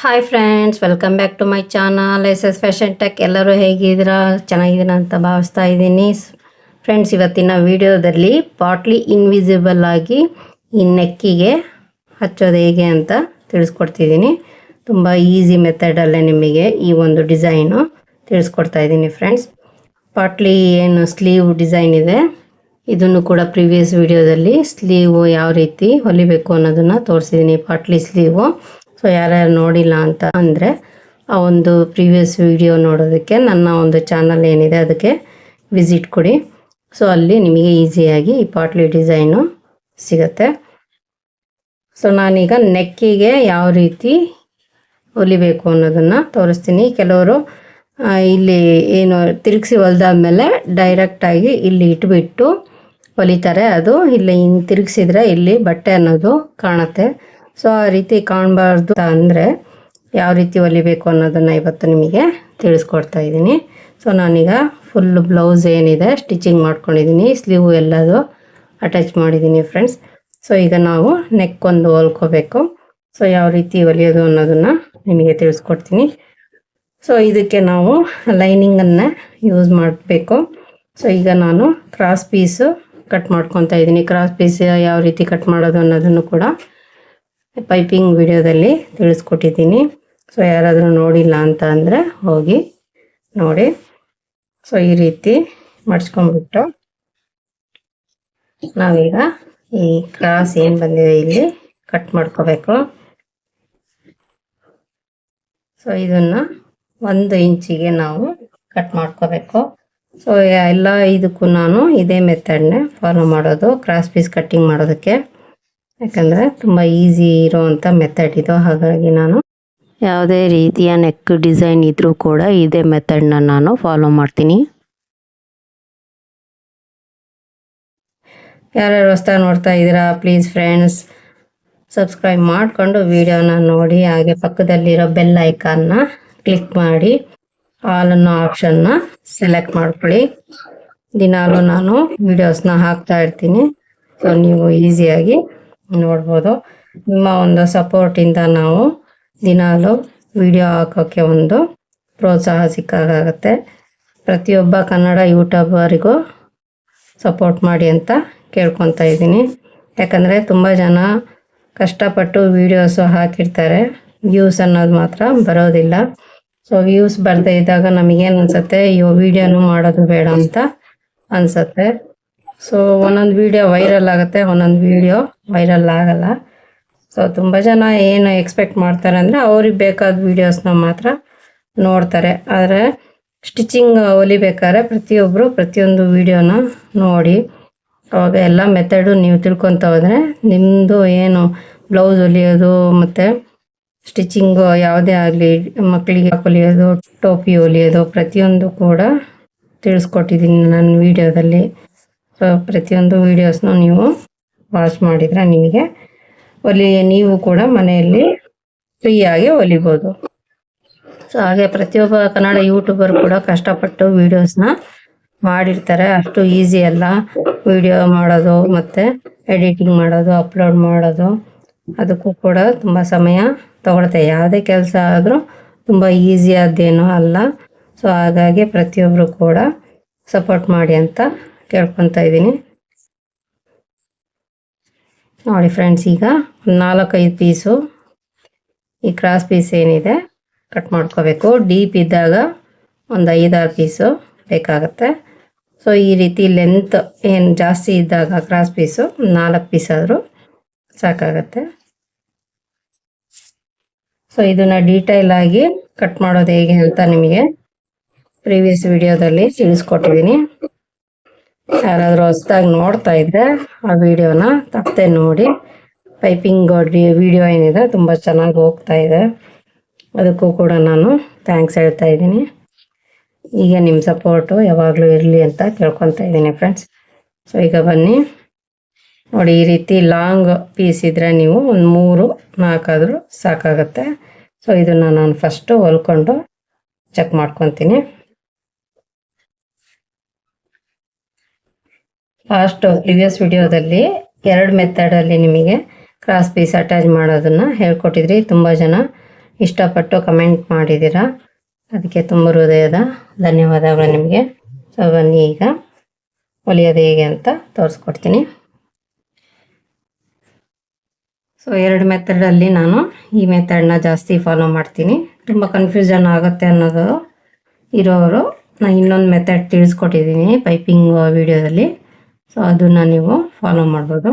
Hi friends welcome back to my channel S S fashion tech ಎಲ್ಲರೂ ಹೇಗಿದ್ದೀರಾ? ಚೆನ್ನಾಗಿದ್ದೀರಾ ಅಂತ ಭಾವಿಸ್ತಾ ಇದ್ದೀನಿ. ಫ್ರೆಂಡ್ಸ್ ಇವತ್ತಿನ ವಿಡಿಯೋದಲ್ಲಿ ಪಾಟ್ಲಿ ಇನ್ವಿಸಿಬಲ್ ಆಗಿ ಈ ನೆಕ್ಕಿಗೆ ಹಚ್ಚೋದು ಹೇಗೆ ಅಂತ ತಿಳಿಸ್ಕೊಡ್ತಿದ್ದೀನಿ. ತುಂಬ ಈಸಿ ಮೆಥಡಲ್ಲೇ ನಿಮಗೆ ಈ ಒಂದು ಡಿಸೈನು ತಿಳಿಸ್ಕೊಡ್ತಾ ಇದ್ದೀನಿ ಫ್ರೆಂಡ್ಸ್ ಪಾಟ್ಲಿ ಏನು ಸ್ಲೀವ್ ಡಿಸೈನ್ ಇದೆ. ಇದನ್ನು ಕೂಡ ಪ್ರಿವಿಯಸ್ ವಿಡಿಯೋದಲ್ಲಿ ಸ್ಲೀವು ಯಾವ ರೀತಿ ಹೊಲಿಬೇಕು ಅನ್ನೋದನ್ನು ತೋರಿಸಿದ್ದೀನಿ. ಪಾಟ್ಲಿ ಸ್ಲೀವು ಸೊ ಯಾರ್ಯಾರು ನೋಡಿಲ್ಲ ಅಂತ ಅಂದರೆ ಆ ಒಂದು ಪ್ರೀವಿಯಸ್ ವಿಡಿಯೋ ನೋಡೋದಕ್ಕೆ ನನ್ನ ಒಂದು ಚಾನಲ್ ಏನಿದೆ ಅದಕ್ಕೆ ವಿಸಿಟ್ ಕೊಡಿ. ಸೊ ಅಲ್ಲಿ ನಿಮಗೆ ಈಸಿಯಾಗಿ ಈ ಪಾಟ್ಲಿ ಡಿಸೈನು ಸಿಗುತ್ತೆ. ಸೊ ನಾನೀಗ ನೆಕ್ಕಿಗೆ ಯಾವ ರೀತಿ ಹೊಲಿಬೇಕು ಅನ್ನೋದನ್ನು ತೋರಿಸ್ತೀನಿ. ಕೆಲವರು ಇಲ್ಲಿ ಏನು ತಿರುಗಿಸಿ ಹೊಲ್ದಾದ್ಮೇಲೆ ಡೈರೆಕ್ಟಾಗಿ ಇಲ್ಲಿ ಇಟ್ಬಿಟ್ಟು ಹೊಲಿತಾರೆ. ಅದು ಇಲ್ಲಿ ಹಿಂಗೆ ತಿರುಗಿಸಿದ್ರೆ ಇಲ್ಲಿ ಬಟ್ಟೆ ಅನ್ನೋದು ಕಾಣುತ್ತೆ. ಸೊ ಆ ರೀತಿ ಕಾಣಬಾರ್ದು ಅಂದರೆ ಯಾವ ರೀತಿ ಹೊಲಿಬೇಕು ಅನ್ನೋದನ್ನು ಇವತ್ತು ನಿಮಗೆ ತಿಳಿಸ್ಕೊಡ್ತಾ ಇದ್ದೀನಿ. ಸೊ ನಾನೀಗ ಫುಲ್ ಬ್ಲೌಸ್ ಏನಿದೆ ಸ್ಟಿಚಿಂಗ್ ಮಾಡ್ಕೊಂಡಿದ್ದೀನಿ. ಸ್ಲೀವ್ ಎಲ್ಲದು ಅಟ್ಯಾಚ್ ಮಾಡಿದ್ದೀನಿ ಫ್ರೆಂಡ್ಸ್ ಸೊ ಈಗ ನಾವು ನೆಕ್ ಒಂದು ಹೊಲ್ಕೋಬೇಕು. ಸೊ ಯಾವ ರೀತಿ ಹೊಲಿಯೋದು ಅನ್ನೋದನ್ನು ನಿಮಗೆ ತಿಳಿಸ್ಕೊಡ್ತೀನಿ. ಸೊ ಇದಕ್ಕೆ ನಾವು ಲೈನಿಂಗನ್ನು ಯೂಸ್ ಮಾಡಬೇಕು. ಸೊ ಈಗ ನಾನು ಕ್ರಾಸ್ ಪೀಸು ಕಟ್ ಮಾಡ್ಕೊತಾ ಇದ್ದೀನಿ. ಕ್ರಾಸ್ ಪೀಸ್ ಯಾವ ರೀತಿ ಕಟ್ ಮಾಡೋದು ಅನ್ನೋದನ್ನು ಕೂಡ ಪೈಪಿಂಗ್ ವಿಡಿಯೋದಲ್ಲಿ ತಿಳಿಸ್ಕೊಟ್ಟಿದ್ದೀನಿ. ಸೊ ಯಾರಾದರೂ ನೋಡಿಲ್ಲ ಅಂತ ಅಂದರೆ ಹೋಗಿ ನೋಡಿ. ಸೊ ಈ ರೀತಿ ಮಡ್ಚ್ಕೊಂಡ್ಬಿಟ್ಟು ನಾವೀಗ ಈ ಕ್ರಾಸ್ ಏನು ಬಂದಿದೆ ಇಲ್ಲಿ ಕಟ್ ಮಾಡ್ಕೋಬೇಕು. ಸೊ ಇದನ್ನು ಒಂದು ಇಂಚಿಗೆ ನಾವು ಕಟ್ ಮಾಡ್ಕೋಬೇಕು. ಸೊ ಎಲ್ಲ ಇದಕ್ಕೂ ನಾನು ಇದೇ ಮೆಥಡ್ನೇ ಫಾಲೋ ಮಾಡೋದು ಕ್ರಾಸ್ ಪೀಸ್ ಕಟ್ಟಿಂಗ್ ಮಾಡೋದಕ್ಕೆ. ಯಾಕಂದರೆ ತುಂಬ ಈಸಿ ಇರೋವಂಥ ಮೆಥಡ್ ಇದು. ಹಾಗಾಗಿ ನಾನು ಯಾವುದೇ ರೀತಿಯ ನೆಕ್ ಡಿಸೈನ್ ಇದ್ರೂ ಕೂಡ ಇದೇ ಮೆಥಡ್ನ ನಾನು ಫಾಲೋ ಮಾಡ್ತೀನಿ. ಯಾರ್ಯಾರು ಹೊಸ್ದಾಗಿ ನೋಡ್ತಾ ಇದ್ದೀರಾ ಪ್ಲೀಸ್ ಫ್ರೆಂಡ್ಸ್ ಸಬ್ಸ್ಕ್ರೈಬ್ ಮಾಡಿಕೊಂಡು ವಿಡಿಯೋನ ನೋಡಿ, ಹಾಗೆ ಪಕ್ಕದಲ್ಲಿರೋ ಬೆಲ್ ಐಕಾನ್ನ ಕ್ಲಿಕ್ ಮಾಡಿ ಆಲ್ ಅನ್ನೋ ಆಪ್ಷನ್ನ ಸೆಲೆಕ್ಟ್ ಮಾಡ್ಕೊಳ್ಳಿ. ದಿನಾಲೂ ನಾನು ವಿಡಿಯೋಸ್ನ ಹಾಕ್ತಾ ಇರ್ತೀನಿ. ಸೊ ನೀವು ಈಸಿಯಾಗಿ ನೋಡ್ಬೋದು. ನಿಮ್ಮ ಒಂದು ಸಪೋರ್ಟಿಂದ ನಾವು ದಿನಾಲೂ ವಿಡಿಯೋ ಹಾಕೋಕ್ಕೆ ಒಂದು ಪ್ರೋತ್ಸಾಹ ಸಿಕ್ಕಾಗುತ್ತೆ. ಪ್ರತಿಯೊಬ್ಬ ಕನ್ನಡ ಯೂಟ್ಯೂಬರಿಗೂ ಸಪೋರ್ಟ್ ಮಾಡಿ ಅಂತ ಕೇಳ್ಕೊತಾ ಇದ್ದೀನಿ. ಯಾಕಂದರೆ ತುಂಬ ಜನ ಕಷ್ಟಪಟ್ಟು ವೀಡಿಯೋಸು ಹಾಕಿರ್ತಾರೆ. ವ್ಯೂಸ್ ಅನ್ನೋದು ಮಾತ್ರ ಬರೋದಿಲ್ಲ. ಸೊ ವ್ಯೂಸ್ ಬರದೇ ಇದ್ದಾಗ ನಮಗೇನು ಅನ್ಸುತ್ತೆ? ಅಯ್ಯೋ ವೀಡಿಯೋನು ಮಾಡೋದು ಬೇಡ ಅಂತ ಅನ್ಸುತ್ತೆ. ಸೊ ಒಂದೊಂದು ವಿಡಿಯೋ ವೈರಲ್ ಆಗುತ್ತೆ, ಒಂದೊಂದು ವಿಡಿಯೋ ವೈರಲ್ ಆಗಲ್ಲ. ಸೊ ತುಂಬ ಜನ ಏನು ಎಕ್ಸ್ಪೆಕ್ಟ್ ಮಾಡ್ತಾರೆ ಅಂದರೆ ಅವ್ರಿಗೆ ಬೇಕಾದ ವೀಡಿಯೋಸ್ನ ಮಾತ್ರ ನೋಡ್ತಾರೆ. ಆದರೆ ಸ್ಟಿಚಿಂಗ್ ಹೊಲಿಬೇಕಾದ್ರೆ ಪ್ರತಿಯೊಬ್ಬರು ಪ್ರತಿಯೊಂದು ವಿಡಿಯೋನ ನೋಡಿ. ಅವಾಗ ಎಲ್ಲ ಮೆಥಡು ನೀವು ತಿಳ್ಕೊತ ಹೋದರೆ ನಿಮ್ಮದು ಏನು ಬ್ಲೌಸ್ ಹೊಲಿಯೋದು ಮತ್ತು ಸ್ಟಿಚಿಂಗು ಯಾವುದೇ ಆಗಲಿ ಮಕ್ಕಳಿಗೆ ಹೊಲಿಯೋದು ಟೋಪಿ ಹೊಲಿಯೋದು ಪ್ರತಿಯೊಂದು ಕೂಡ ತಿಳಿಸ್ಕೊಟ್ಟಿದ್ದೀನಿ ನನ್ನ ವಿಡಿಯೋದಲ್ಲಿ ಸೊ ಪ್ರತಿಯೊಂದು ವೀಡಿಯೋಸ್ನು ನೀವು ವಾಚ್ ಮಾಡಿದರೆ ನಿಮಗೆ ಒಲಿ, ನೀವು ಕೂಡ ಮನೆಯಲ್ಲಿ ಫ್ರೀಯಾಗಿ ಹೊಲಿಬೋದು ಸೊ ಹಾಗೆ ಪ್ರತಿಯೊಬ್ಬ ಕನ್ನಡ ಯೂಟ್ಯೂಬರ್ ಕೂಡ ಕಷ್ಟಪಟ್ಟು ವೀಡಿಯೋಸ್ನ ಮಾಡಿರ್ತಾರೆ. ಅಷ್ಟು ಈಸಿ ಅಲ್ಲ. ವಿಡಿಯೋ ಮಾಡೋದು ಮತ್ತು ಎಡಿಟಿಂಗ್ ಮಾಡೋದು ಅಪ್ಲೋಡ್ ಮಾಡೋದು. ಅದಕ್ಕೂ ಕೂಡ ತುಂಬ ಸಮಯ ತಗೊಳ್ತೆ ಯಾವುದೇ ಕೆಲಸ ಆದರೂ ತುಂಬ ಈಸಿ ಆದ್ದೇನೂ ಅಲ್ಲ. ಸೊ ಹಾಗಾಗಿ ಪ್ರತಿಯೊಬ್ಬರು ಕೂಡ ಸಪೋರ್ಟ್ ಮಾಡಿ ಅಂತ ಕೇಳ್ಕೊತಾ ಇದ್ದೀನಿ. ನೋಡಿ ಫ್ರೆಂಡ್ಸ್ ಈಗ ನಾಲ್ಕೈದು ಪೀಸು ಈ ಕ್ರಾಸ್ ಪೀಸ್ ಏನಿದೆ ಕಟ್ ಮಾಡ್ಕೋಬೇಕು. ಡೀಪ್ ಇದ್ದಾಗ ಒಂದು ಐದಾರು ಪೀಸು ಬೇಕಾಗುತ್ತೆ. ಸೊ ಈ ರೀತಿ ಲೆಂತ್ ಏನು ಜಾಸ್ತಿ ಇದ್ದಾಗ ಕ್ರಾಸ್ ಪೀಸು ನಾಲ್ಕು ಪೀಸ್ ಆದರೂ ಸಾಕಾಗತ್ತೆ. ಸೊ ಇದನ್ನು ಡೀಟೇಲ್ ಆಗಿ ಕಟ್ ಮಾಡೋದು ಹೇಗೆ ಅಂತ ನಿಮಗೆ ಪ್ರೀವಿಯಸ್ ವಿಡಿಯೋದಲ್ಲಿ ತಿಳಿಸ್ಕೊಟ್ಟಿದ್ದೀನಿ. ಯಾರಾದರೂ ಹೊಸ್ದಾಗಿ ನೋಡ್ತಾ ಇದ್ದರೆ ಆ ವಿಡಿಯೋನ ತಪ್ಪದೆ ನೋಡಿ. ಪೈಪಿಂಗ್ ವಿಡಿಯೋ ಏನಿದೆ ತುಂಬ ಚೆನ್ನಾಗಿ ಹೋಗ್ತಾ ಇದೆ. ಅದಕ್ಕೂ ಕೂಡ ನಾನು ಥ್ಯಾಂಕ್ಸ್ ಹೇಳ್ತಾ ಇದ್ದೀನಿ. ಈಗ ನಿಮ್ಮ ಸಪೋರ್ಟು ಯಾವಾಗಲೂ ಇರಲಿ ಅಂತ ಕೇಳ್ಕೊತಾ ಇದ್ದೀನಿ ಫ್ರೆಂಡ್ಸ್. ಸೊ ಈಗ ಬನ್ನಿ. ನೋಡಿ, ಈ ರೀತಿ ಲಾಂಗ್ ಪೀಸ್ ಇದ್ದರೆ ನೀವು ಒಂದು ಮೂರು, ನಾಲ್ಕಾದರೂ ಸಾಕಾಗುತ್ತೆ. ಸೊ ಇದನ್ನು ನಾನು ಫಸ್ಟು ಹೊಲ್ಕೊಂಡು ಚೆಕ್ ಮಾಡ್ಕೊತೀನಿ. ಲಾಸ್ಟ್ ಪ್ರಿವಿಯಸ್ ವಿಡಿಯೋದಲ್ಲಿ ಎರಡು ಮೆಥಡಲ್ಲಿ ನಿಮಗೆ ಕ್ರಾಸ್ ಪೀಸ್ ಅಟ್ಯಾಚ್ ಮಾಡೋದನ್ನು ಹೇಳ್ಕೊಟ್ಟಿದ್ರಿ. ತುಂಬ ಜನ ಇಷ್ಟಪಟ್ಟು ಕಮೆಂಟ್ ಮಾಡಿದ್ದೀರಾ. ಅದಕ್ಕೆ ತುಂಬ ಹೃದಯದ ಧನ್ಯವಾದಗಳು ನಿಮಗೆ. ಸೊ ಬನ್ನಿ ಈಗ. ಹೊಲಿಯೋದು ಹೇಗೆ ಅಂತ ತೋರಿಸ್ಕೊಡ್ತೀನಿ. ಸೊ ಎರಡು ಮೆಥಡಲ್ಲಿ ನಾನು ಈ ಮೆಥಡನ್ನ ಜಾಸ್ತಿ ಫಾಲೋ ಮಾಡ್ತೀನಿ. ತುಂಬ ಕನ್ಫ್ಯೂಷನ್ ಆಗುತ್ತೆ ಅನ್ನೋದು ಇರೋರು. ನಾನು ಇನ್ನೊಂದು ಮೆಥಡ್ ತಿಳಿಸ್ಕೊಟ್ಟಿದ್ದೀನಿ ಪೈಪಿಂಗ್ ವಿಡಿಯೋದಲ್ಲಿ ಸೊ ಅದನ್ನ ನೀವು ಫಾಲೋ ಮಾಡ್ಬೋದು.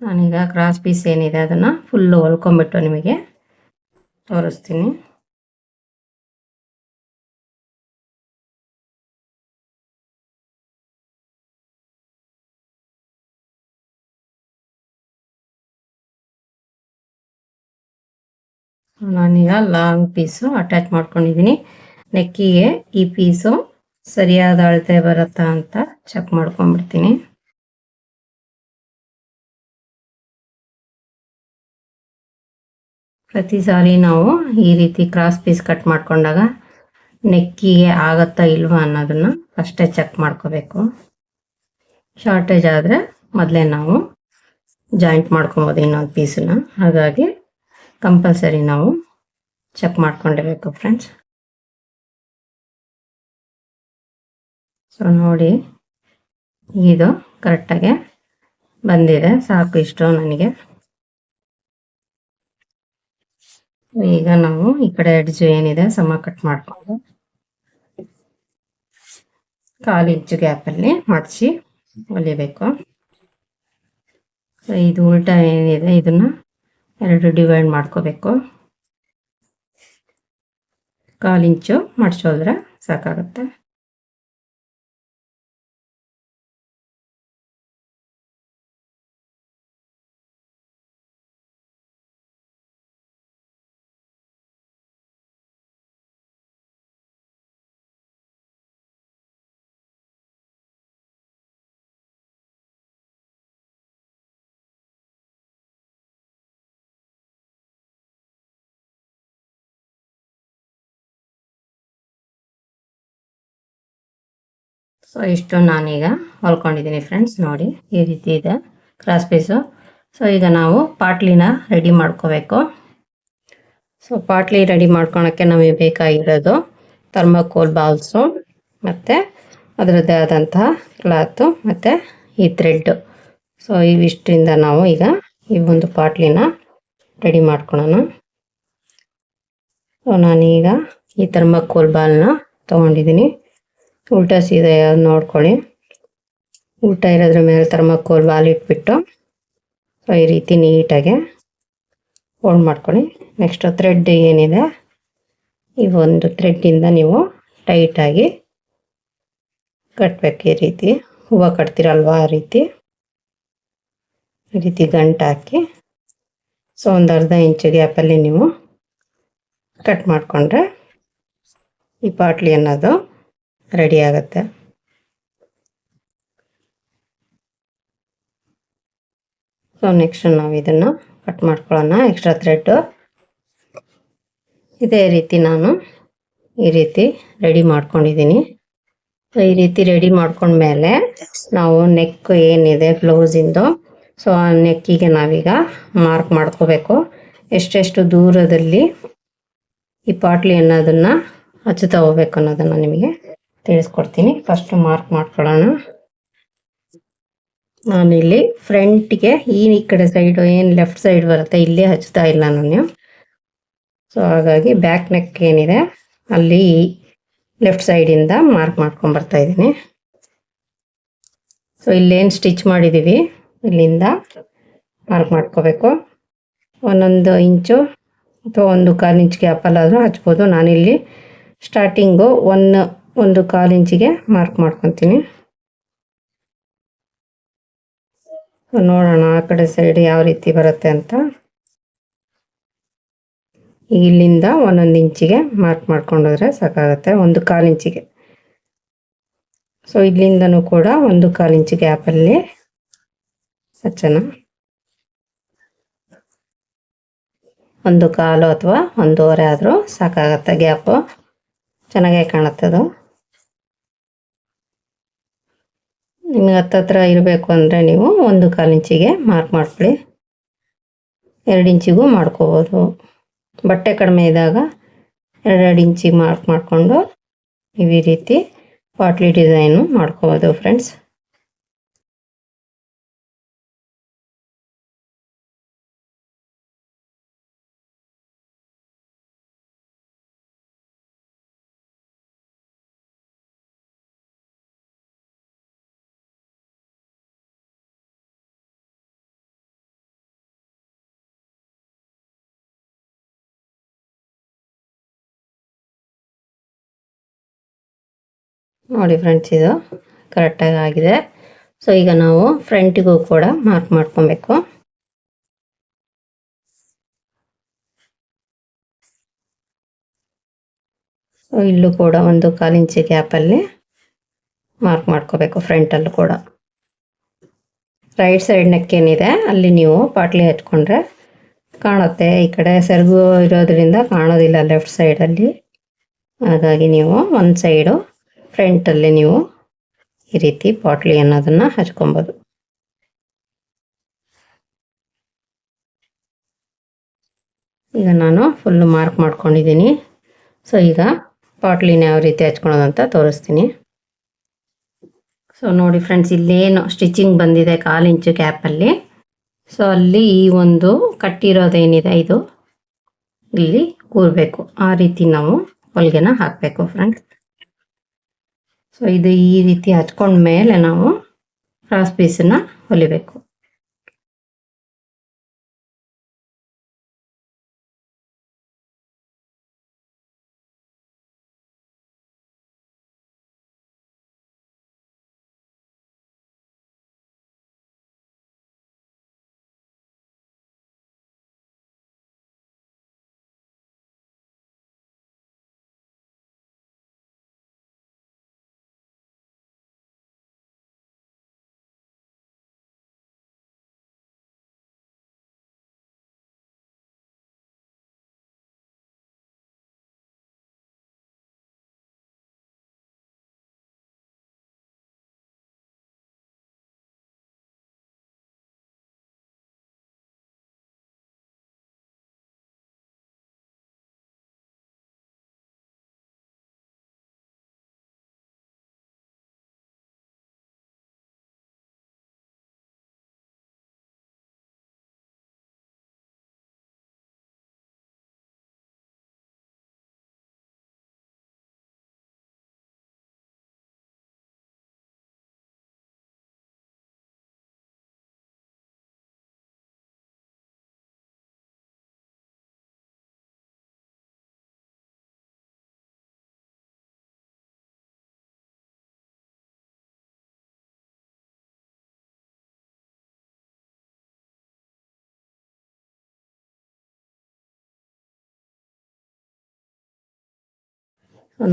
ನಾನೀಗ ಕ್ರಾಸ್ ಪೀಸ್ ಏನಿದೆ ಅದನ್ನು ಫುಲ್ಲು ಹೊಲ್ಕೊಂಬಿಟ್ಟು ನಿಮಗೆ ತೋರಿಸ್ತೀನಿ. ನಾನೀಗ ಲಾಂಗ್ ಪೀಸು ಅಟ್ಯಾಚ್ ಮಾಡ್ಕೊಂಡಿದ್ದೀನಿ ನೆಕ್ಕಿಗೆ ಈ ಪೀಸು ಸರಿಯಾದ ಅಳತೆ ಬರುತ್ತಾ ಅಂತ ಚೆಕ್ ಮಾಡ್ಕೊಂಡ್ಬಿಡ್ತೀನಿ. ಪ್ರತಿ ಸಾರಿ ನಾವು ಈ ರೀತಿ ಕ್ರಾಸ್ ಪೀಸ್ ಕಟ್ ಮಾಡ್ಕೊಂಡಾಗ ನೆಕ್ಕಿಗೆ ಆಗತ್ತಾ ಇಲ್ವಾ ಅನ್ನೋದನ್ನ ಫಸ್ಟೇ ಚೆಕ್ ಮಾಡ್ಕೋಬೇಕು. ಶಾರ್ಟೇಜ್ ಆದರೆ ಮೊದಲೇ ನಾವು ಜಾಯಿಂಟ್ ಮಾಡ್ಕೊಬೋದು ಇನ್ನೊಂದು ಪೀಸನ್ನ ಹಾಗಾಗಿ ಕಂಪಲ್ಸರಿ ನಾವು ಚೆಕ್ ಮಾಡ್ಕೊಂಡಿರ್ಬೇಕು ಫ್ರೆಂಡ್ಸ್ ಸೊ ನೋಡಿ, ಇದು ಕರೆಕ್ಟಾಗಿ ಬಂದಿದೆ. ಸಾಕು ಇಷ್ಟು ನನಗೆ. ಈಗ ನಾವು ಈ ಕಡೆ ಎಡ್ಜು ಏನಿದೆ, ಸಮ ಕಟ್ ಮಾಡ್ಕೊಂಡು ಕಾಲು ಇಂಚು ಗ್ಯಾಪಲ್ಲಿ ಮಡಚಿ ಹೊಲಿಬೇಕು. ಇದು ಉಲ್ಟಾ ಏನಿದೆ, ಇದನ್ನ ಎರಡು ಡಿವೈಡ್ ಮಾಡ್ಕೋಬೇಕು. ಕಾಲು ಇಂಚು ಮಡ್ಚೋದ್ರೆ ಸಾಕಾಗುತ್ತೆ. ಸೊ ಇಷ್ಟು ನಾನೀಗ ಹೊಲ್ಕೊಂಡಿದ್ದೀನಿ ಫ್ರೆಂಡ್ಸ್ ನೋಡಿ ಈ ರೀತಿ ಇದೆ ಕ್ರಾಸ್ ಪೀಸು ಸೊ ಈಗ ನಾವು ಪಾಟ್ಲಿನ ರೆಡಿ ಮಾಡ್ಕೋಬೇಕು. ಸೊ ಪಾಟ್ಲಿ ರೆಡಿ ಮಾಡ್ಕೊಳಕ್ಕೆ ನಮಗೆ ಬೇಕಾಗಿರೋದು ಥರ್ಮಕೋಲ್ ಬಾಲ್ಸು ಮತ್ತು ಅದರದ್ದೇ ಆದಂತಹ ಕ್ಲಾತು ಮತ್ತು ಈ ಥ್ರೆಡ್ಡು ಸೊ ಇವಿಷ್ಟರಿಂದ ನಾವು ಈಗ ಈ ಒಂದು ಪಾಟ್ಲಿನ ರೆಡಿ ಮಾಡ್ಕೊಳೋಣ. ಸೊ ನಾನೀಗ ಈ ಥರ್ಮಕೋಲ್ ಬಾಲ್ನ ತೊಗೊಂಡಿದ್ದೀನಿ. ಸೀದಾ ಯಾವ್ದು ನೋಡ್ಕೊಳ್ಳಿ ಊಟ ಇರೋದ್ರ ಮೇಲೆ ಥರ್ಮಕೋಲ್ ಬಾಲಿಟ್ಬಿಟ್ಟು ಸೊ ಈ ರೀತಿ ನೀಟಾಗಿ ಫೋಲ್ಡ್ ಮಾಡ್ಕೊಳ್ಳಿ ನೆಕ್ಸ್ಟ್ ಥ್ರೆಡ್ ಏನಿದೆ? ಈ ಒಂದು ಥ್ರೆಡ್ಡಿಂದ ನೀವು ಟೈಟಾಗಿ ಕಟ್ಬೇಕು ಈ ರೀತಿ. ಹೂವು ಕಟ್ತೀರಲ್ವ ಆ ರೀತಿ? ಈ ರೀತಿ ಗಂಟು ಹಾಕಿ. ಸೊ ಒಂದು ಅರ್ಧ ಇಂಚು ಗ್ಯಾಪಲ್ಲಿ ನೀವು ಕಟ್ ಮಾಡಿಕೊಂಡ್ರೆ ಈ ಪಾಟ್ಲಿ ಅನ್ನೋದು ರೆಡಿ ಆಗುತ್ತೆ. ಸೊ ನೆಕ್ಸ್ಟ್ ನಾವು ಇದನ್ನು ಕಟ್ ಮಾಡ್ಕೊಳ್ಳೋಣ. ಎಕ್ಸ್ಟ್ರಾ ಥ್ರೆಡ್ಡು ಇದೇ ರೀತಿ ನಾನು ಈ ರೀತಿ ರೆಡಿ ಮಾಡ್ಕೊಂಡಿದ್ದೀನಿ. ಸೊ ಈ ರೀತಿ ರೆಡಿ ಮಾಡ್ಕೊಂಡ್ಮೇಲೆ ನಾವು ನೆಕ್ ಏನಿದೆ ಬ್ಲೌಸಿಂದು ಸೊ ಆ ನೆಕ್ಕಿಗೆ ನಾವೀಗ ಮಾರ್ಕ್ ಮಾಡ್ಕೋಬೇಕು. ಎಷ್ಟೆಷ್ಟು ದೂರದಲ್ಲಿ ಈ ಪಾಟ್ಲಿ ಅನ್ನೋದನ್ನು ಹಚ್ಚುತ್ತಾ ಹೋಗ್ಬೇಕು ಅನ್ನೋದನ್ನು ನಿಮಗೆ ತಿಳಿಸ್ಕೊಡ್ತೀನಿ. ಫಸ್ಟ್ ಮಾರ್ಕ್ ಮಾಡ್ಕೊಳ್ಳೋಣ. ನಾನಿಲ್ಲಿ ಫ್ರಂಟ್ಗೆ ಈ ಕಡೆ ಸೈಡು ಏನು ಲೆಫ್ಟ್ ಸೈಡ್ ಬರುತ್ತೆ ಇಲ್ಲೇ ಹಚ್ತಾ ಇಲ್ಲ ನಾನು. ಸೊ ಹಾಗಾಗಿ ಬ್ಯಾಕ್ ನೆಕ್ ಏನಿದೆ, ಅಲ್ಲಿ ಲೆಫ್ಟ್ ಸೈಡಿಂದ ಮಾರ್ಕ್ ಮಾಡ್ಕೊಂಡು ಬರ್ತಾ ಇದ್ದೀನಿ. ಸೊ ಇಲ್ಲೇನು ಸ್ಟಿಚ್ ಮಾಡಿದ್ದೀವಿ ಇಲ್ಲಿಂದ ಮಾರ್ಕ್ ಮಾಡ್ಕೋಬೇಕು. ಒಂದೊಂದು ಇಂಚು ಅಥವಾ ಒಂದು ಕಾಲು ಇಂಚ್ ಗ್ಯಾಪಲ್ಲಾದರೂ ಹಚ್ಬೋದು. ನಾನಿಲ್ಲಿ ಸ್ಟಾರ್ಟಿಂಗು ಒನ್ ಒಂದು ಕಾಲು ಇಂಚಿಗೆ ಮಾರ್ಕ್ ಮಾಡ್ಕೊತೀನಿ. ನೋಡೋಣ ಆ ಕಡೆ ಸೈಡ್ ಯಾವ ರೀತಿ ಬರುತ್ತೆ ಅಂತ. ಇಲ್ಲಿಂದ ಒಂದೊಂದು ಇಂಚಿಗೆ ಮಾರ್ಕ್ ಮಾಡ್ಕೊಂಡೋದ್ರೆ ಸಾಕಾಗುತ್ತೆ, ಒಂದು ಕಾಲು ಇಂಚಿಗೆ. ಸೊ ಇಲ್ಲಿಂದನೂ ಕೂಡ ಒಂದು ಕಾಲು ಇಂಚು ಗ್ಯಾಪಲ್ಲಿ ಸಚ್ಚನ. ಒಂದು ಕಾಲು ಅಥವಾ ಒಂದೂವರೆ ಆದರೂ ಸಾಕಾಗತ್ತೆ ಗ್ಯಾಪು ಚೆನ್ನಾಗೇ ಕಾಣುತ್ತೆ ಅದು. ನಿಮಗೆ ಹತ್ತತ್ರ ಇರಬೇಕು ಅಂದರೆ ನೀವು ಒಂದು ಕಾಲು ಇಂಚಿಗೆ ಮಾರ್ಕ್ ಮಾಡ್ಕೊಳ್ಳಿ. ಎರಡು ಇಂಚಿಗೂ ಮಾಡ್ಕೋಬೋದು. ಬಟ್ಟೆ ಕಡಿಮೆ ಇದ್ದಾಗ ಎರಡೆರಡು ಇಂಚಿಗೆ ಮಾರ್ಕ್ ಮಾಡಿಕೊಂಡು ನೀವು ಈ ರೀತಿ ಪಾಟ್ಲಿ ಡಿಸೈನು ಮಾಡ್ಕೋಬೋದು ಫ್ರೆಂಡ್ಸ್ ನೋಡಿ ಫ್ರೆಂಡ್ಸ್ ಇದು ಕರೆಕ್ಟಾಗಿ ಆಗಿದೆ. ಸೊ ಈಗ ನಾವು ಫ್ರಂಟಿಗೂ ಕೂಡ ಮಾರ್ಕ್ ಮಾಡ್ಕೊಬೇಕು. ಸೊ ಇಲ್ಲೂ ಕೂಡ ಒಂದು ಕಾಲು ಇಂಚಿ ಗ್ಯಾಪಲ್ಲಿ ಮಾರ್ಕ್ ಮಾಡ್ಕೋಬೇಕು ಫ್ರಂಟಲ್ಲೂ ಕೂಡ. ರೈಟ್ ಸೈಡ್ ನೆಕ್ಕೇನಿದೆ, ಅಲ್ಲಿ ನೀವು ಪಾಟ್ಲಿ ಹಚ್ಕೊಂಡ್ರೆ ಕಾಣುತ್ತೆ. ಈ ಕಡೆ ಸೆರಗು ಇರೋದ್ರಿಂದ ಕಾಣೋದಿಲ್ಲ ಲೆಫ್ಟ್ ಸೈಡಲ್ಲಿ ಹಾಗಾಗಿ ನೀವು ಒಂದು ಸೈಡು ಫ್ರಂಟಲ್ಲಿ ನೀವು ಈ ರೀತಿ ಬಾಟ್ಲಿ ಅನ್ನೋದನ್ನು ಹಚ್ಕೊಬೋದು. ಈಗ ನಾನು ಫುಲ್ಲು ಮಾರ್ಕ್ ಮಾಡ್ಕೊಂಡಿದ್ದೀನಿ. ಸೊ ಈಗ ಬಾಟ್ಲಿನ ಯಾವ ರೀತಿ ಹಚ್ಕೊಳೋದಂತ ತೋರಿಸ್ತೀನಿ. ಸೊ ನೋಡಿ ಫ್ರೆಂಡ್ಸ್ ಇಲ್ಲೇನು ಸ್ಟಿಚಿಂಗ್ ಬಂದಿದೆ ಕಾಲು ಇಂಚು ಕ್ಯಾಪಲ್ಲಿ ಸೊ ಅಲ್ಲಿ ಈ ಒಂದು ಕಟ್ಟಿರೋದೇನಿದೆ ಇದು? ಇಲ್ಲಿ ಕೂರಬೇಕು. ಆ ರೀತಿ ನಾವು ಹೊಲಿಗೆನ ಹಾಕಬೇಕು ಫ್ರೆಂಡ್ಸ್ ಸೊ ಇದು ಈ ರೀತಿ ಹಚ್ಕೊಂಡ ಮೇಲೆ ನಾವು ಕ್ರಾಸ್ ಪೀಸನ್ನ ಹೊಲಿಬೇಕು.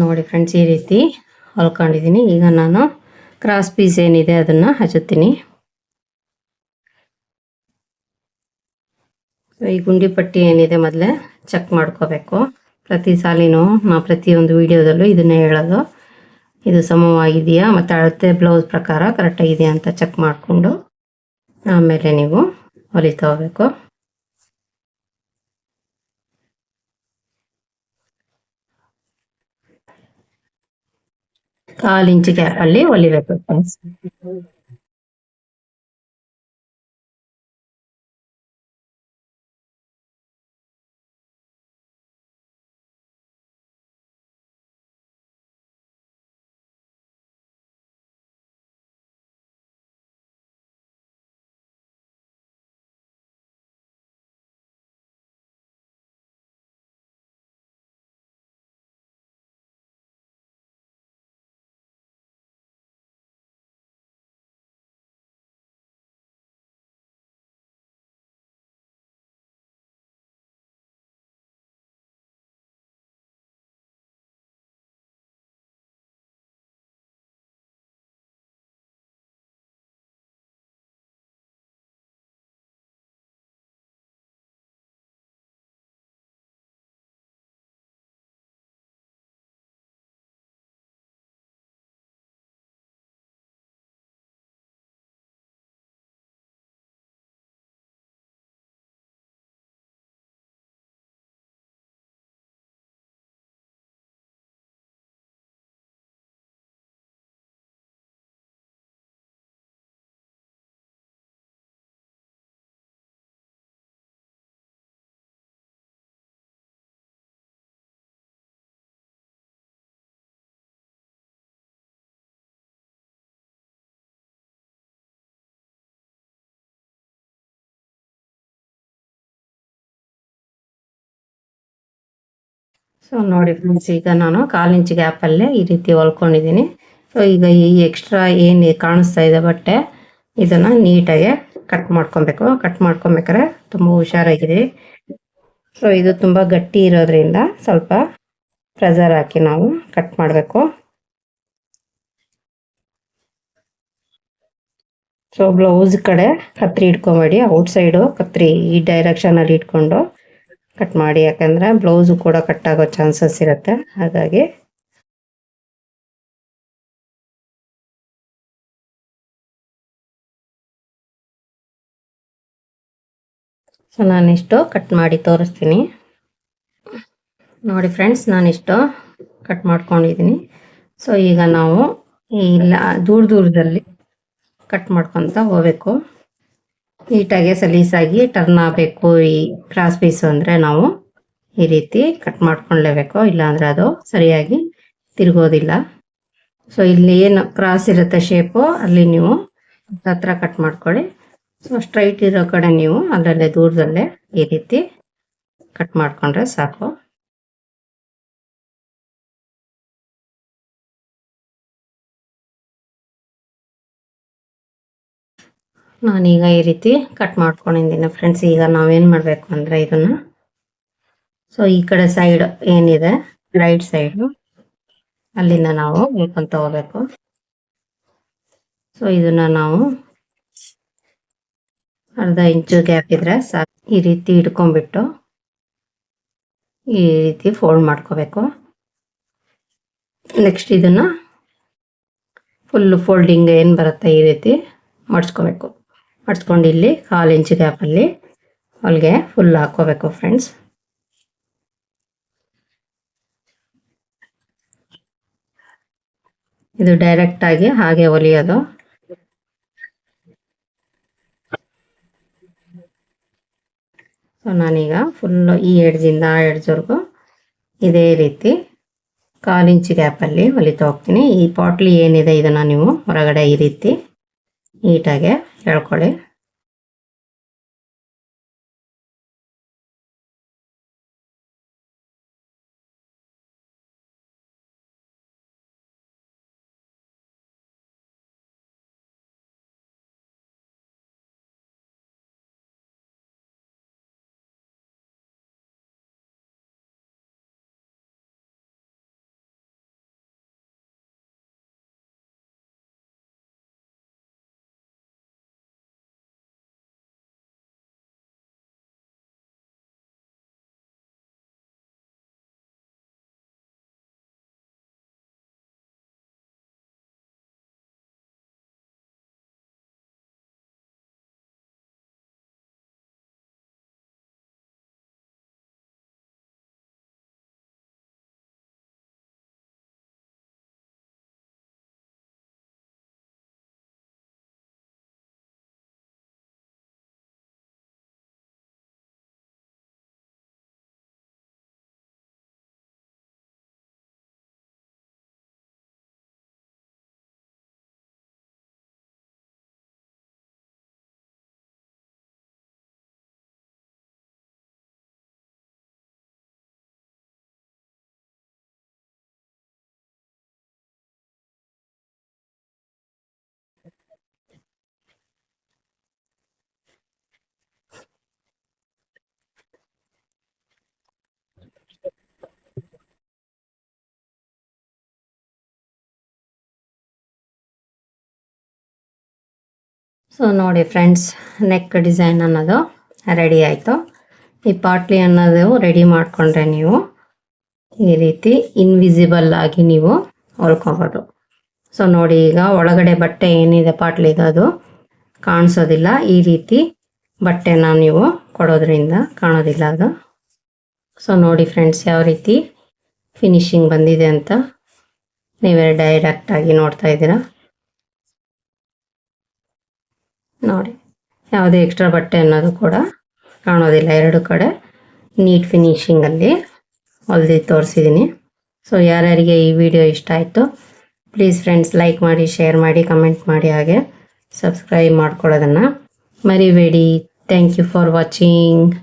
ನೋಡಿ ಫ್ರೆಂಡ್ಸ್, ಈ ರೀತಿ ಹೊಲ್ಕೊಂಡಿದ್ದೀನಿ. ಈಗ ನಾನು ಕ್ರಾಸ್ ಪೀಸ್ ಏನಿದೆ ಅದನ್ನು ಹಚ್ಚುತ್ತೀನಿ. ಈ ಗುಂಡಿ ಪಟ್ಟಿ ಏನಿದೆ ಮೊದಲೇ ಚೆಕ್ ಮಾಡ್ಕೋಬೇಕು. ಪ್ರತಿ ಸಾಲಿನೂ ನಾ ಪ್ರತಿಯೊಂದು ವಿಡಿಯೋದಲ್ಲೂ ಇದನ್ನೇ ಹೇಳೋದು. ಇದು ಸಮವಾಗಿದೆಯಾ? ಮತ್ತು ಅಳತೆ ಬ್ಲೌಸ್ ಪ್ರಕಾರ ಕರೆಕ್ಟಾಗಿದೆಯಾ ಅಂತ ಚೆಕ್ ಮಾಡಿಕೊಂಡು ಆಮೇಲೆ ನೀವು ಹೊಲಿತಾ ಹೋಗ್ಬೇಕು. ಕಾಲು ಇಂಚು ಗ್ಯಾಪಲ್ಲಿ ಹೊಲಿಬೇಕು ಫ್ರೆಂಡ್ಸ್ ಸೊ ನೋಡಿ ಫ್ರೆಂಡ್ಸ್ ಈಗ ನಾನು ಕಾಲು ಇಂಚ್ ಗ್ಯಾಪಲ್ಲೇ ಈ ರೀತಿ ಹೊಲ್ಕೊಂಡಿದ್ದೀನಿ. ಸೊ ಈಗ ಈ ಎಕ್ಸ್ಟ್ರಾ ಏನು ಕಾಣಿಸ್ತಾ ಇದೆ ಬಟ್ಟೆ, ಇದನ್ನು ನೀಟಾಗಿ ಕಟ್ ಮಾಡ್ಕೊಬೇಕು. ಕಟ್ ಮಾಡ್ಕೊಬೇಕಾದ್ರೆ ತುಂಬ ಹುಷಾರಾಗಿದೆ ಸೊ ಇದು ತುಂಬ ಗಟ್ಟಿ ಇರೋದ್ರಿಂದ ಸ್ವಲ್ಪ ಪ್ರೆಸರ್ ಹಾಕಿ ನಾವು ಕಟ್ ಮಾಡಬೇಕು. ಸೊ ಬ್ಲೌಸ್ ಕಡೆ ಕತ್ರಿ ಇಟ್ಕೊಬೇಡಿ. ಔಟ್ಸೈಡು ಕತ್ರಿ ಈ ಡೈರೆಕ್ಷನಲ್ಲಿ ಇಟ್ಕೊಂಡು ಕಟ್ ಮಾಡಿ, ಯಾಕಂದ್ರೆ ಬ್ಲೌಸು ಕೂಡ ಕಟ್ ಆಗೋ ಚಾನ್ಸಸ್ ಇರುತ್ತೆ. ಹಾಗಾಗಿ ಸೊ ನಾನಿಷ್ಟು ಕಟ್ ಮಾಡಿ ತೋರಿಸ್ತೀನಿ. ನೋಡಿ ಫ್ರೆಂಡ್ಸ್, ನಾನಿಷ್ಟು ಕಟ್ ಮಾಡ್ಕೊಂಡಿದ್ದೀನಿ. ಸೊ ಈಗ ನಾವು ಇಲ್ಲ ದೂರ ದೂರದಲ್ಲಿ ಕಟ್ ಮಾಡ್ಕೊತ ಹೋಗ್ಬೇಕು. ನೀಟಾಗಿ ಸಲೀಸಾಗಿ ಟರ್ನ್ ಆಗಬೇಕು ಈ ಕ್ರಾಸ್ ಪೀಸು ಅಂದರೆ ನಾವು ಈ ರೀತಿ ಕಟ್ ಮಾಡ್ಕೊಳ್ಳೇಬೇಕು ಇಲ್ಲಾಂದರೆ ಅದು ಸರಿಯಾಗಿ ತಿರುಗೋದಿಲ್ಲ. ಸೊ ಇಲ್ಲಿ ಏನು ಕ್ರಾಸ್ ಇರುತ್ತೆ ಶೇಪು, ಅಲ್ಲಿ ನೀವು ಹತ್ರ ಕಟ್ ಮಾಡ್ಕೊಳ್ಳಿ. ಸೊ ಸ್ಟ್ರೈಟ್ ಇರೋ ಕಡೆ ನೀವು ಅದರಲ್ಲೇ ದೂರದಲ್ಲೇ ಈ ರೀತಿ ಕಟ್ ಮಾಡಿಕೊಂಡ್ರೆ ಸಾಕು. ನಾನೀಗ ಈ ರೀತಿ ಕಟ್ ಮಾಡ್ಕೊಂಡಿದ್ದೀನಿ ಫ್ರೆಂಡ್ಸ್ ಈಗ ನಾವೇನು ಮಾಡಬೇಕು ಅಂದರೆ ಇದನ್ನು. ಸೊ ಈ ಕಡೆ ಸೈಡ್ ಏನಿದೆ? ರೈಟ್ ಸೈಡು ಅಲ್ಲಿಂದ ನಾವು ಹೇಳ್ಕೊಂತ ತಗೋಬೇಕು. ಸೊ ಇದನ್ನ ನಾವು ಅರ್ಧ ಇಂಚು ಗ್ಯಾಪ್ ಇದ್ರೆ ಸಾಕು. ಈ ರೀತಿ ಇಟ್ಕೊಂಡ್ಬಿಟ್ಟು ಈ ರೀತಿ ಫೋಲ್ಡ್ ಮಾಡ್ಕೋಬೇಕು. ನೆಕ್ಸ್ಟ್ ಇದನ್ನ ಫುಲ್ ಫೋಲ್ಡಿಂಗ್ ಏನು ಬರುತ್ತೆ ಈ ರೀತಿ ಮಡ್ಸ್ಕೋಬೇಕು. ಮಡ್ಸ್ಕೊಂಡು ಇಲ್ಲಿ ಕಾಲು ಇಂಚು ಗ್ಯಾಪಲ್ಲಿ ಹೊಲಿಗೆ ಫುಲ್ ಹಾಕ್ಕೋಬೇಕು ಫ್ರೆಂಡ್ಸ್ ಇದು ಡೈರೆಕ್ಟ್ ಆಗಿ ಹಾಗೆ ಹೊಲಿಯೋದು ಸೊ ನಾನೀಗ ಫುಲ್ಲು ಈ ಎಡ್ಜಿಂದ ಆ ಎಡ್ಜ್ವರೆಗೂ ಇದೇ ರೀತಿ ಕಾಲು ಇಂಚು ಗ್ಯಾಪಲ್ಲಿ ಹೊಲಿತಾ ಹೋಗ್ತೀನಿ. ಈ ಪಾಟ್ಲಿ ಏನಿದೆ ಇದನ್ನು ನೀವು ಹೊರಗಡೆ ಈ ರೀತಿ ನೀಟಾಗೆ ಹೇಳ್ಕೊಳ್ಳಿ ಸೊ ನೋಡಿ ಫ್ರೆಂಡ್ಸ್ ನೆಕ್ ಡಿಸೈನ್ ಅನ್ನೋದು ರೆಡಿ ಆಯಿತು. ಈ ಪಾಟ್ಲಿ ಅನ್ನೋದು ರೆಡಿ ಮಾಡಿಕೊಂಡ್ರೆ ನೀವು ಈ ರೀತಿ ಇನ್ವಿಸಿಬಲ್ ಆಗಿ ನೀವು ಹೊಲ್ಕೊಬೋದು. ಸೊ ನೋಡಿ ಈಗ ಒಳಗಡೆ ಬಟ್ಟೆ ಏನಿದೆ ಪಾಟ್ಲಿದು ಅದು ಕಾಣಿಸೋದಿಲ್ಲ. ಈ ರೀತಿ ಬಟ್ಟೆನ ನೀವು ಕೊಡೋದ್ರಿಂದ ಕಾಣೋದಿಲ್ಲ ಅದು. ಸೊ ನೋಡಿ ಫ್ರೆಂಡ್ಸ್ ಯಾವ ರೀತಿ ಫಿನಿಶಿಂಗ್ ಬಂದಿದೆ ಅಂತ ನೀವೇ ಡೈರೆಕ್ಟಾಗಿ ನೋಡ್ತಾ ಇದ್ದೀರಾ. ನೋಡಿ, ಯಾವುದೇ ಎಕ್ಸ್ಟ್ರಾ ಬಟ್ಟೆ ಅನ್ನೋದು ಕೂಡ ಕಾಣೋದಿಲ್ಲ. ಎರಡು ಕಡೆ ನೀಟ್ ಫಿನಿಶಿಂಗಲ್ಲಿ ಹೊಲ್ದಿ ತೋರಿಸಿದ್ದೀನಿ ಸೊ ಯಾರ್ಯಾರಿಗೆ ಈ ವಿಡಿಯೋ ಇಷ್ಟ ಆಯಿತು ಪ್ಲೀಸ್ ಫ್ರೆಂಡ್ಸ್ ಲೈಕ್ ಮಾಡಿ ಶೇರ್ ಮಾಡಿ ಕಮೆಂಟ್ ಮಾಡಿ ಹಾಗೆ ಸಬ್ಸ್ಕ್ರೈಬ್ ಮಾಡ್ಕೊಳ್ಳೋದನ್ನು ಮರಿಬೇಡಿ. Thank you for watching